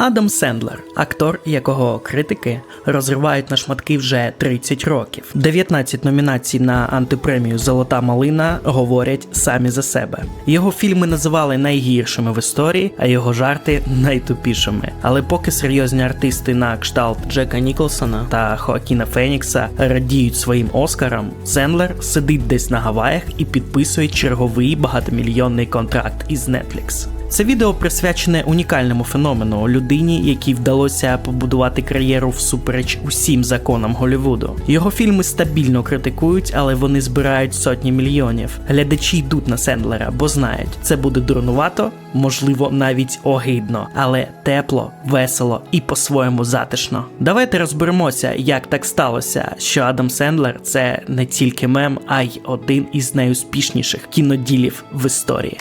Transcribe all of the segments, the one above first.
Адам Сендлер, актор, якого критики розривають на шматки вже 30 років. 19 номінацій на антипремію Золота малина говорять самі за себе. Його фільми називали найгіршими в історії, а його жарти найтупішими. Але поки серйозні артисти на кшталт Джека Ніколсона та Хоакіна Фенікса радіють своїм Оскарам, Сендлер сидить десь на Гаваях і підписує черговий багатомільйонний контракт із Netflix. Це відео присвячене унікальному феномену людині, якій вдалося побудувати кар'єру всупереч усім законам Голлівуду. Його фільми стабільно критикують, але вони збирають сотні мільйонів. Глядачі йдуть на Сендлера, бо знають, це буде дурнувато, можливо, навіть огидно, але тепло, весело і по-своєму затишно. Давайте розберемося, як так сталося, що Адам Сендлер це не тільки мем, а й один із найуспішніших кіноділів в історії.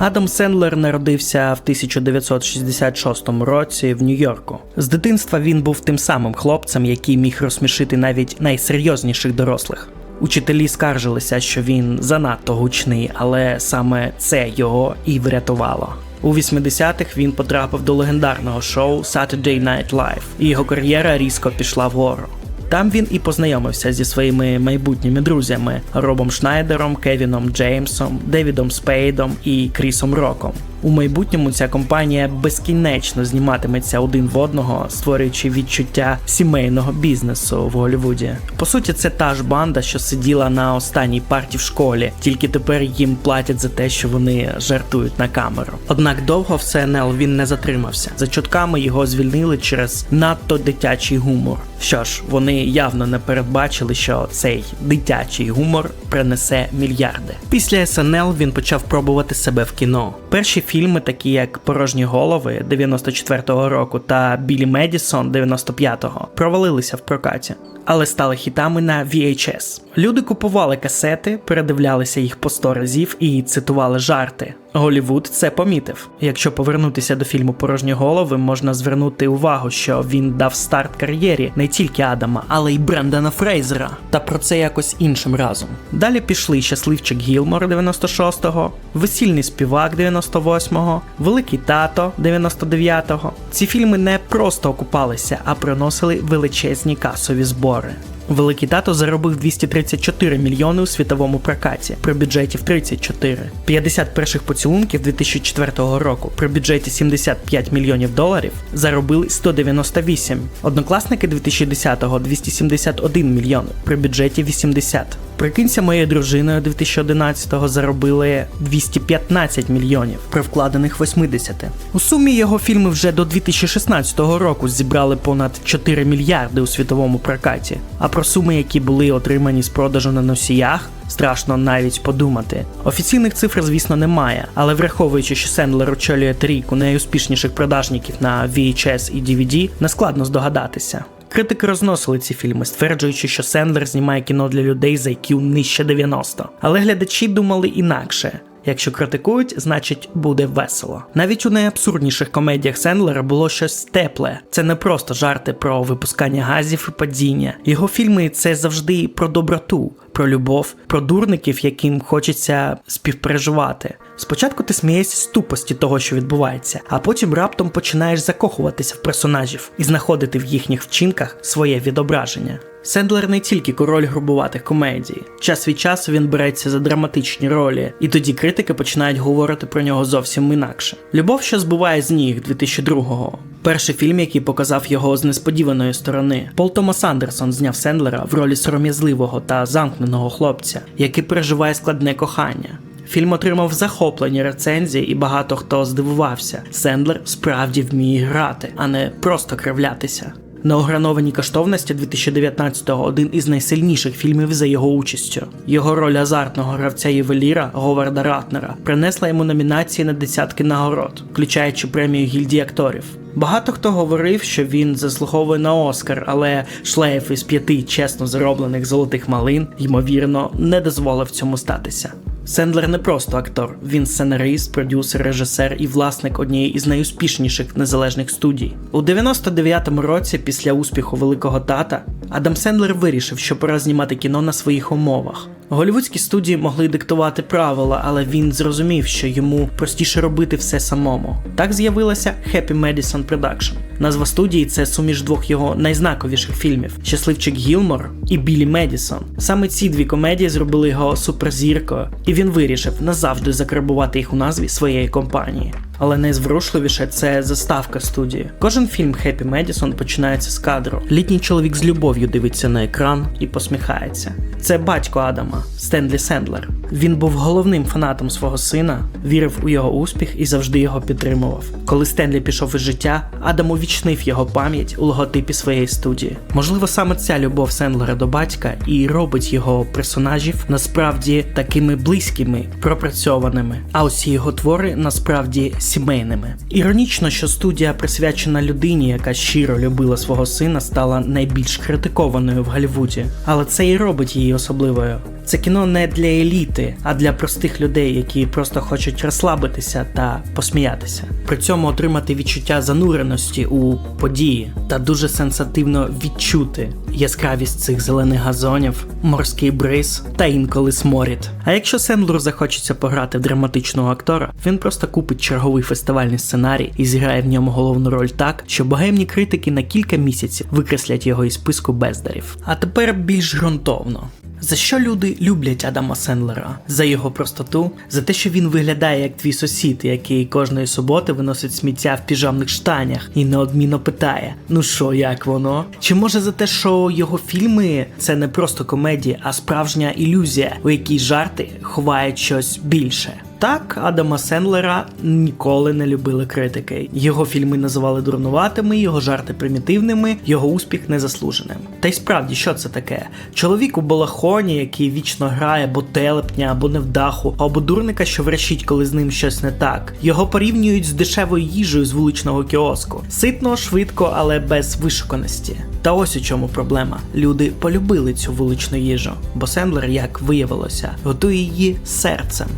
Адам Сендлер народився в 1966 році в Нью-Йорку. З дитинства він був тим самим хлопцем, який міг розсмішити навіть найсерйозніших дорослих. Учителі скаржилися, що він занадто гучний, але саме це його і врятувало. У 80-х він потрапив до легендарного шоу Saturday Night Live, і його кар'єра різко пішла вгору. Там він і познайомився зі своїми майбутніми друзями Робом Шнайдером, Кевіном Джеймсом, Девідом Спейдом і Крісом Роком. У майбутньому ця компанія безкінечно зніматиметься один в одного, створюючи відчуття сімейного бізнесу в Голлівуді. По суті, це та ж банда, що сиділа на останній парті в школі, тільки тепер їм платять за те, що вони жартують на камеру. Однак довго в СНЛ він не затримався. За чутками його звільнили через надто дитячий гумор. Що ж, вони явно не передбачили, що цей дитячий гумор принесе мільярди. Після СНЛ він почав пробувати себе в кіно. Перші фільми, такі як Порожні голови 94-го року та Білі Медісон 95-го, провалилися в прокаті. Але стали хітами на VHS. Люди купували касети, передивлялися їх по 100 разів і цитували жарти. Голівуд це помітив. Якщо повернутися до фільму Порожні голови, можна звернути увагу, що він дав старт кар'єрі не тільки Адама, але й Брендана Фрейзера. Та про це якось іншим разом. Далі пішли щасливчик Гілмор 96-го, весільний співак 98-го, Великий тато 99-го. Ці фільми не просто окупалися, а приносили величезні касові збори. Великий тато заробив 234 мільйони у світовому прокаті при бюджеті в 34. 50 перших поцілунків 2004 року при бюджеті 75 мільйонів доларів заробили 198. Однокласники 2010-го 271 мільйон при бюджеті 80. Прикинься моєю дружиною 2011-го заробили 215 мільйонів при вкладених 80. У сумі його фільми вже до 2016 року зібрали понад 4 мільярди у світовому прокаті. А про суми, які були отримані з продажу на носіях, страшно навіть подумати. Офіційних цифр, звісно, немає, але враховуючи, що Сендлер очолює трійку найуспішніших продажників на VHS і DVD, нескладно здогадатися. Критики розносили ці фільми, стверджуючи, що Сендлер знімає кіно для людей за IQ нижче 90. Але глядачі думали інакше. Якщо критикують, значить буде весело. Навіть у найабсурдніших комедіях Сендлера було щось тепле. Це не просто жарти про випускання газів і падіння. Його фільми це завжди про доброту, про любов, про дурників, яким хочеться співпереживати. Спочатку ти смієшся з тупості того, що відбувається, а потім раптом починаєш закохуватися в персонажів і знаходити в їхніх вчинках своє відображення. Сендлер не тільки король грубуватих комедій. Час від часу він береться за драматичні ролі, і тоді критики починають говорити про нього зовсім інакше. Любов, що збиває з ніг 2002-го. Перший фільм, який показав його з несподіваної сторони. Пол Томас Андерсон зняв Сендлера в ролі сором'язливого та замкненого хлопця, який переживає складне кохання. Фільм отримав захоплені рецензії, і багато хто здивувався. Сендлер справді вміє грати, а не просто кривлятися. На огранованій коштовності 2019-го один із найсильніших фільмів за його участю. Його роль азартного гравця ювеліра Говарда Ратнера принесла йому номінації на десятки нагород, включаючи премію гільдії акторів. Багато хто говорив, що він заслуговує на Оскар, але шлейф із п'яти чесно зароблених золотих малин, ймовірно, не дозволив цьому статися. Сендлер не просто актор, він сценарист, продюсер, режисер і власник однієї із найуспішніших незалежних студій. У 99-му році, після успіху великого тата, Адам Сендлер вирішив, що пора знімати кіно на своїх умовах. Голівудські студії могли диктувати правила, але він зрозумів, що йому простіше робити все самому. Так з'явилася Happy Madison Production. Назва студії це суміш двох його найзнаковіших фільмів Щасливчик Гілмор і Білі Медісон. Саме ці дві комедії зробили його суперзіркою, і він вирішив назавжди закарбувати їх у назві своєї компанії. Але найзворушливіше це заставка студії. Кожен фільм Хеппі Медісон починається з кадру. Літній чоловік з любов'ю дивиться на екран і посміхається. Це батько Адама Стенлі Сендлер. Він був головним фанатом свого сина, вірив у його успіх і завжди його підтримував. Коли Стенлі пішов із життя, Адам увічнив його пам'ять у логотипі своєї студії. Можливо, саме ця любов Сендлера до батька і робить його персонажів насправді такими близькими, пропрацьованими. А усі його твори насправді сімейними. Іронічно, що студія, присвячена людині, яка щиро любила свого сина, стала найбільш критикованою в Голлівуді. Але це і робить її особливою. Це кіно не для еліти, а для простих людей, які просто хочуть розслабитися та посміятися. При цьому отримати відчуття зануреності у події та дуже сенсативно відчути яскравість цих зелених газонів, морський бриз та інколи сморід. А якщо Сендлеру захочеться пограти в драматичного актора, він просто купить черговий фестивальний сценарій і зіграє в ньому головну роль так, що богемні критики на кілька місяців викреслять його із списку бездарів. А тепер більш ґрунтовно. За що люди люблять Адама Сендлера? За його простоту, за те, що він виглядає як твій сусід, який кожної суботи виносить сміття в піжамних штанях і неодмінно питає: ну що, як воно? Чи може за те, що його фільми це не просто комедія, а справжня ілюзія, у якій жарти ховають щось більше? Так, Адама Сендлера ніколи не любили критики. Його фільми називали дурнуватими, його жарти примітивними, його успіх незаслуженим. Та й справді, що це таке? Чоловік у балахоні, який вічно грає або телепня, або невдаху, або дурника, що врачить, коли з ним щось не так. Його порівнюють з дешевою їжею з вуличного кіоску. Ситно, швидко, але без вишуканості. Та ось у чому проблема. Люди полюбили цю вуличну їжу, бо Сендлер, як виявилося, готує її серцем.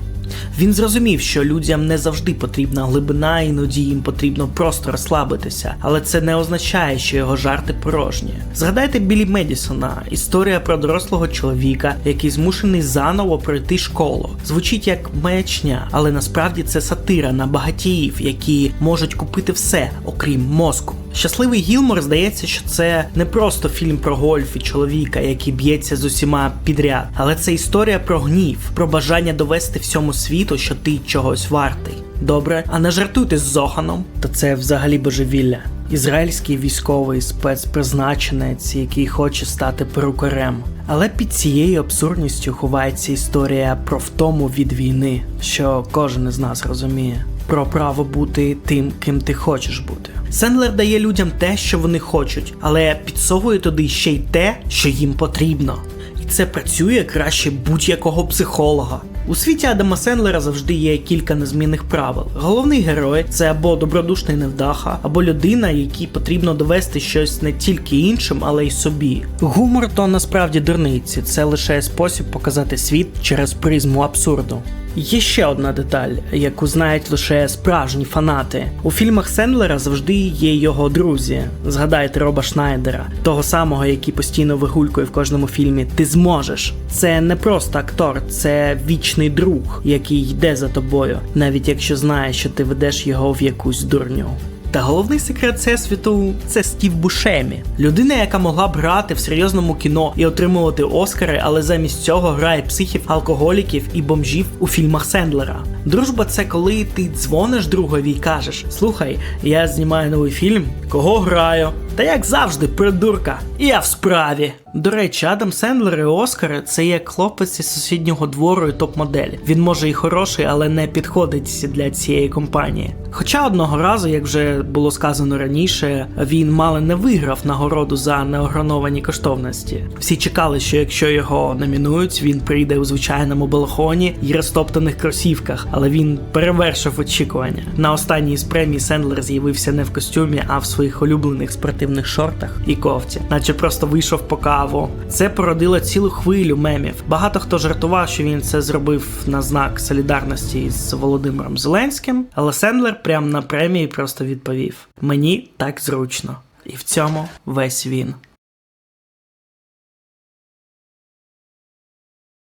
Він зрозумів, що людям не завжди потрібна глибина, іноді їм потрібно просто розслабитися, але це не означає, що його жарти порожні. Згадайте Білі Медісона, історія про дорослого чоловіка, який змушений заново пройти школу. Звучить як маячня, але насправді це сатира на багатіїв, які можуть купити все, окрім мозку. Щасливий Гілмор здається, що це не просто фільм про гольф і чоловіка, який б'ється з усіма підряд, але це історія про гнів, про бажання довести всьому світу, що ти чогось вартий. Добре, а не жартуйте з Зоханом, то це взагалі божевілля. Ізраїльський військовий спецпризначенець, який хоче стати перукарем. Але під цією абсурдністю ховається історія про втому від війни, що кожен із нас розуміє, про право бути тим, ким ти хочеш бути. Сендлер дає людям те, що вони хочуть, але підсовує туди ще й те, що їм потрібно. І це працює краще будь-якого психолога. У світі Адама Сендлера завжди є кілька незмінних правил. Головний герой це або добродушний невдаха, або людина, якій потрібно довести щось не тільки іншим, але й собі. Гумор то насправді дурниці, це лише спосіб показати світ через призму абсурду. Є ще одна деталь, яку знають лише справжні фанати. У фільмах Сендлера завжди є його друзі. Згадайте Роба Шнайдера, того самого, який постійно вигулькує в кожному фільмі. Ти зможеш. Це не просто актор, це вічний друг, який йде за тобою, навіть якщо знає, що ти ведеш його в якусь дурню. Та головний секрет всесвіту це Стів Бушемі, людина, яка могла б грати в серйозному кіно і отримувати Оскари, але замість цього грає психів, алкоголіків і бомжів у фільмах Сендлера. Дружба це коли ти дзвониш другові і кажеш: Слухай, я знімаю новий фільм, кого граю? Та як завжди, придурка, я в справі. До речі, Адам Сендлер і Оскар це як хлопець із сусіднього двору і топ-модель. Він може і хороший, але не підходить для цієї компанії. Хоча одного разу, як вже було сказано раніше, він мало не виграв нагороду за неограновані коштовності. Всі чекали, що якщо його номінують, він прийде у звичайному балахоні і розтоптаних кросівках, але він перевершив очікування. На останній з премій Сендлер з'явився не в костюмі, а в своїх улюблених спортивних шортах і кофті, наче просто вийшов по каву. Це породило цілу хвилю мемів. Багато хто жартував, що він це зробив на знак солідарності з Володимиром Зеленським, але Сендлер прямо на премії просто відповів: Мені так зручно. І в цьому весь він.